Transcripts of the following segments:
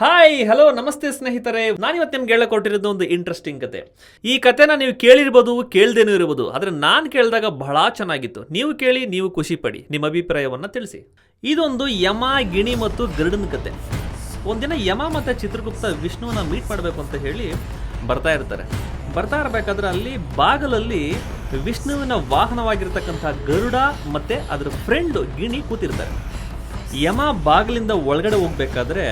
Hi hello ನಮಸ್ತೆ ಸ್ನೇಹಿತರೆ. ನಾನಿವತ್ತು ನಿಮ್ಗೆ ಹೇಳಕೊಟ್ಟಿರೋದು ಒಂದು ಇಂಟ್ರೆಸ್ಟಿಂಗ್ ಕತೆ. ಈ ಕತೆನ ನೀವು ಕೇಳಿರ್ಬೋದು, ಕೇಳ್ದೇನೂ ಇರ್ಬೋದು, ಆದರೆ ನಾನು ಕೇಳಿದಾಗ ಬಹಳ ಚೆನ್ನಾಗಿತ್ತು. ನೀವು ಕೇಳಿ, ನೀವು ಖುಷಿ ಪಡಿ ನಿಮ್ಮ ಅಭಿಪ್ರಾಯವನ್ನು ತಿಳಿಸಿ. ಇದೊಂದು ಯಮ, ಗಿಣಿ ಮತ್ತು ಗರುಡನ ಕತೆ. ಒಂದಿನ ಯಮ ಮತ್ತು ಚಿತ್ರಗುಪ್ತ ವಿಷ್ಣುವನ್ನ ಮೀಟ್ ಮಾಡಬೇಕು ಅಂತ ಹೇಳಿ ಬರ್ತಾ ಇರ್ತಾರೆ. ಬರ್ತಾ ಇರಬೇಕಾದ್ರೆ ಅಲ್ಲಿ ಬಾಗಲಲ್ಲಿ ವಿಷ್ಣುವಿನ ವಾಹನವಾಗಿರ್ತಕ್ಕಂಥ ಗರುಡ ಮತ್ತು ಅದರ ಫ್ರೆಂಡ್ ಗಿಣಿ ಕೂತಿರ್ತಾರೆ. ಯಮ ಬಾಗಿಲಿಂದ ಒಳಗಡೆ ಹೋಗ್ಬೇಕಾದ್ರೆ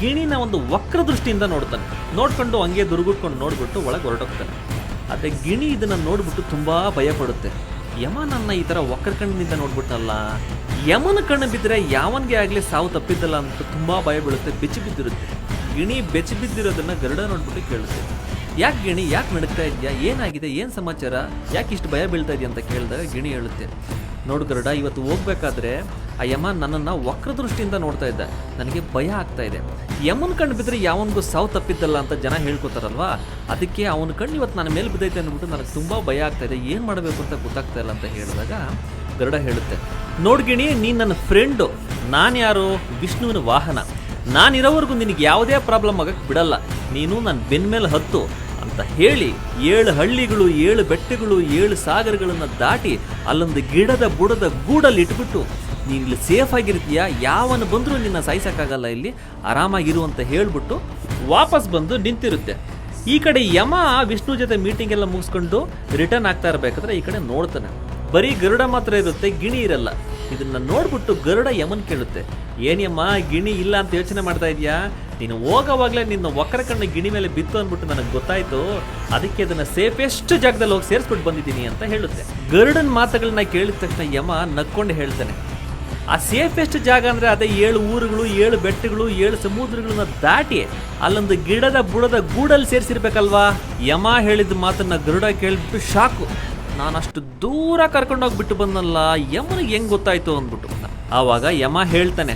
ಗಿಣಿನ ಒಂದು ವಕ್ರ ದೃಷ್ಟಿಯಿಂದ ನೋಡ್ತಾನೆ. ನೋಡ್ಕೊಂಡು ಹಂಗೆ ದುರ್ಗುಟ್ಕೊಂಡು ನೋಡ್ಬಿಟ್ಟು ಒಳಗೆ ಹೊರಟೋಗ್ತಾನೆ. ಆದರೆ ಗಿಣಿ ಇದನ್ನ ನೋಡ್ಬಿಟ್ಟು ತುಂಬಾ ಭಯ ಪಡುತ್ತೆ. ಯಮ ನನ್ನ ಈ ತರ ವಕ್ರ ಕಣ್ಣಿನಿಂದ ನೋಡ್ಬಿಟ್ಟಲ್ಲ ಯಮನ ಕಣ್ಣು ಬಿದ್ದರೆ ಯಾವನಿಗೆ ಆಗಲಿ ಸಾವು ತಪ್ಪಿದ್ದಲ್ಲ ಅಂತ ತುಂಬಾ ಭಯ ಬೀಳುತ್ತೆ, ಬೆಚ್ಚಿ ಬಿದ್ದಿರುತ್ತೆ. ಗಿಣಿ ಬೆಚ್ಚಿ ಬಿದ್ದಿರೋದನ್ನು ಗರುಡ ನೋಡ್ಬಿಟ್ಟು ಕೇಳುತ್ತೆ. ಯಾಕೆ ಗಿಣಿ? ಯಾಕೆ ನಡುಕ್ತಾ ಇದೆಯಾ? ಏನಾಗಿದೆ? ಏನು ಸಮಾಚಾರ? ಯಾಕೆ ಇಷ್ಟು ಭಯ ಬೀಳ್ತಾ ಇದೆಯಾ ಅಂತ ಕೇಳಿದಾಗ ಗಿಣಿ ಹೇಳುತ್ತೆ ನೋಡು ಗರುಡ, ಇವತ್ತು ಹೋಗ್ಬೇಕಾದ್ರೆ ಆ ಯಮ ನನ್ನನ್ನು ವಕ್ರದೃಷ್ಟಿಯಿಂದ ನೋಡ್ತಾ ಇದ್ದ. ನನಗೆ ಭಯ ಆಗ್ತಾ ಇದೆ. ಯಮನ ಕಣ್ಣು ಬಿದ್ದರೆ ಯಾವನಿಗೂ ಸಾವು ತಪ್ಪಿದ್ದಲ್ಲ ಅಂತ ಜನ ಹೇಳ್ಕೊತಾರಲ್ವಾ? ಅದಕ್ಕೆ ಅವನ ಕಣ್ಣು ಇವತ್ತು ನನ್ನ ಮೇಲೆ ಬಿದ್ದೈತೆ ಅಂದ್ಬಿಟ್ಟು ನನಗೆ ತುಂಬ ಭಯ ಆಗ್ತಾ ಇದೆ. ಏನು ಮಾಡಬೇಕು ಅಂತ ಗೊತ್ತಾಗ್ತಾ ಇಲ್ಲ ಅಂತ ಹೇಳಿದಾಗ ಗರುಡ ಹೇಳುತ್ತೆ ನೋಡ್ಗಿಣಿ ನೀನು ನನ್ನ ಫ್ರೆಂಡು ನಾನು ಯಾರು? ವಿಷ್ಣುವಿನ ವಾಹನ. ನಾನಿರೋವರೆಗೂ ನಿನಗೆ ಯಾವುದೇ ಪ್ರಾಬ್ಲಮ್ ಆಗಕ್ಕೆ ಬಿಡಲ್ಲ. ನೀನು ನನ್ನ ಬೆನ್ನ ಮೇಲೆ ಹತ್ತು. ಅಂತ ಹೇಳಿ ಏಳು ಹಳ್ಳಿಗಳು, ಏಳು ಬೆಟ್ಟಗಳು, ಏಳು ಸಾಗರಗಳನ್ನು ದಾಟಿ ಅಲ್ಲೊಂದು ಗಿಡದ ಬುಡದ ಗೂಡಲ್ಲಿ ಇಟ್ಬಿಟ್ಟು, ನೀನು ಇಲ್ಲಿ ಸೇಫ್ ಆಗಿರ್ತೀಯ? ಯಾವನ್ನು ಬಂದರೂ ನಿನ್ನ ಸಾಯಿಸೋಕ್ಕಾಗಲ್ಲ ಇಲ್ಲಿ. ಆರಾಮಾಗಿರು ಅಂತ ಹೇಳಿಬಿಟ್ಟು ವಾಪಸ್ ಬಂದು ನಿಂತಿರುತ್ತೆ. ಈ ಕಡೆ ಯಮ ವಿಷ್ಣು ಜೊತೆ ಮೀಟಿಂಗ್ ಎಲ್ಲ ಮುಗಿಸ್ಕೊಂಡು ರಿಟರ್ನ್ ಆಗ್ತಾ ಇರಬೇಕಾದ್ರೆ ಈ ಕಡೆ ನೋಡ್ತಾನೆ. ಬರೀ ಗರುಡ ಮಾತ್ರ ಇರುತ್ತೆ, ಗಿಣಿ ಇರಲ್ಲ. ಇದನ್ನ ನೋಡ್ಬಿಟ್ಟು ಗರುಡ ಯಮನ್ ಕೇಳುತ್ತೆ. ಏನಿಯಮ್ಮ ಗಿಣಿ ಇಲ್ಲ ಅಂತ ಯೋಚನೆ ಮಾಡ್ತಾ ಇದೀಯಾ? ನೀನು ಹೋಗೋವಾಗಲೇ ನಿನ್ನ ಒಕ್ಕರ ಕಣ್ಣು ಗಿಣಿ ಮೇಲೆ ಬಿತ್ತು ಅಂದ್ಬಿಟ್ಟು ನನಗೆ ಗೊತ್ತಾಯ್ತು. ಅದಕ್ಕೆ ಅದನ್ನ ಸೇಫೆಸ್ಟ್ ಜಾಗದಲ್ಲಿ ಹೋಗಿ ಸೇರಿಸ್ಬಿಟ್ಟು ಬಂದಿದ್ದೀನಿ ಅಂತ ಹೇಳುತ್ತೆ. ಗರುಡನ ಮಾತುಗಳನ್ನ ಕೇಳಿದ ತಕ್ಷಣ ಯಮ ನಕ್ಕೊಂಡು ಹೇಳ್ತಾನೆ, ಆ ಸೇಫೆಸ್ಟ್ ಜಾಗ ಅಂದ್ರೆ ಅದೇ ಏಳು ಊರುಗಳು, ಏಳು ಬೆಟ್ಟಗಳು, ಏಳು ಸಮುದ್ರಗಳನ್ನ ದಾಟಿ ಅಲ್ಲೊಂದು ಗಿಡದ ಬುಡದ ಗೂಡಲ್ಲಿ ಸೇರಿಸಿರ್ಬೇಕಲ್ವಾ? ಯಮ ಹೇಳಿದ ಮಾತನ್ನ ಗರುಡ ಕೇಳಿಬಿಟ್ಟು, ಶಾಕು ನಾನು ಅಷ್ಟು ದೂರ ಕರ್ಕೊಂಡೋಗ್ಬಿಟ್ಟು ಬಂದಲ್ಲ ಯಮನಿಗೆ ಹೆಂಗ್ ಗೊತ್ತಾಯ್ತು? ಅಂದ್ಬಿಟ್ಟು ಆವಾಗ ಯಮ ಹೇಳ್ತಾನೆ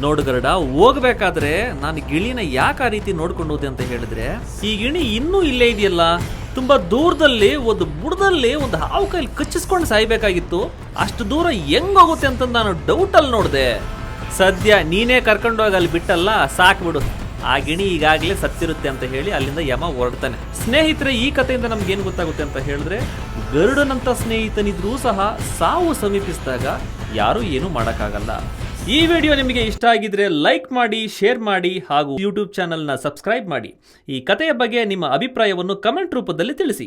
ನೋಡು ಗರುಡ ಹೋಗ್ಬೇಕಾದ್ರೆ ನಾನು ಗಿಳಿನ ಯಾಕೆ ಆ ರೀತಿ ನೋಡ್ಕೊಂಡು ಹೋದೆ ಅಂತ ಹೇಳಿದ್ರೆ, ಈ ಗಿಣಿ ಇನ್ನೂ ಇಲ್ಲೇ ಇದೆಯಲ್ಲ? ತುಂಬಾ ದೂರದಲ್ಲಿ, ಒಂದು ಬುಡದಲ್ಲಿ ಒಂದು ಹಾವು ಕೈಲಿ ಕಚ್ಚಿಸ್ಕೊಂಡು ಸಾಯ್ಬೇಕಾಗಿತ್ತು. ಅಷ್ಟು ದೂರ ಹೆಂಗ್ ಹೋಗುತ್ತೆ ಅಂತ ನಾನು ಡೌಟ್ ಅಲ್ಲಿ ನೋಡಿದೆ. ಸದ್ಯ ನೀನೇ ಕರ್ಕೊಂಡೋಗಿ ಅಲ್ಲಿ ಬಿಟ್ಟಲ್ಲ ಸಾಕ್ಬಿಡು ಆ ಗಿಣಿ ಈಗಾಗಲೇ ಸತ್ತಿರುತ್ತೆ ಅಂತ ಹೇಳಿ ಅಲ್ಲಿಂದ ಯಮ ಹೊರಡ್ತಾನೆ. ಸ್ನೇಹಿತರೆ, ಈ ಕಥೆಯಿಂದ ನಮ್ಗೇನು ಗೊತ್ತಾಗುತ್ತೆ ಅಂತ ಹೇಳಿದ್ರೆ, ಗರುಡನಂತ ಸ್ನೇಹಿತನಿದ್ರೂ ಸಹ ಸಾವು ಸಮೀಪಿಸಿದಾಗ ಯಾರೂ ಏನೂ ಮಾಡೋಕ್ಕಾಗಲ್ಲ. ಈ ವಿಡಿಯೋ ನಿಮಗೆ ಇಷ್ಟ ಆಗಿದ್ರೆ ಲೈಕ್ ಮಾಡಿ, ಶೇರ್ ಮಾಡಿ ಹಾಗೂ ಯೂಟ್ಯೂಬ್ ಚಾನಲ್ನ ಸಬ್ಸ್ಕ್ರೈಬ್ ಮಾಡಿ. ಈ ಕಥೆಯ ಬಗ್ಗೆ ನಿಮ್ಮ ಅಭಿಪ್ರಾಯವನ್ನು ಕಮೆಂಟ್ ರೂಪದಲ್ಲಿ ತಿಳಿಸಿ.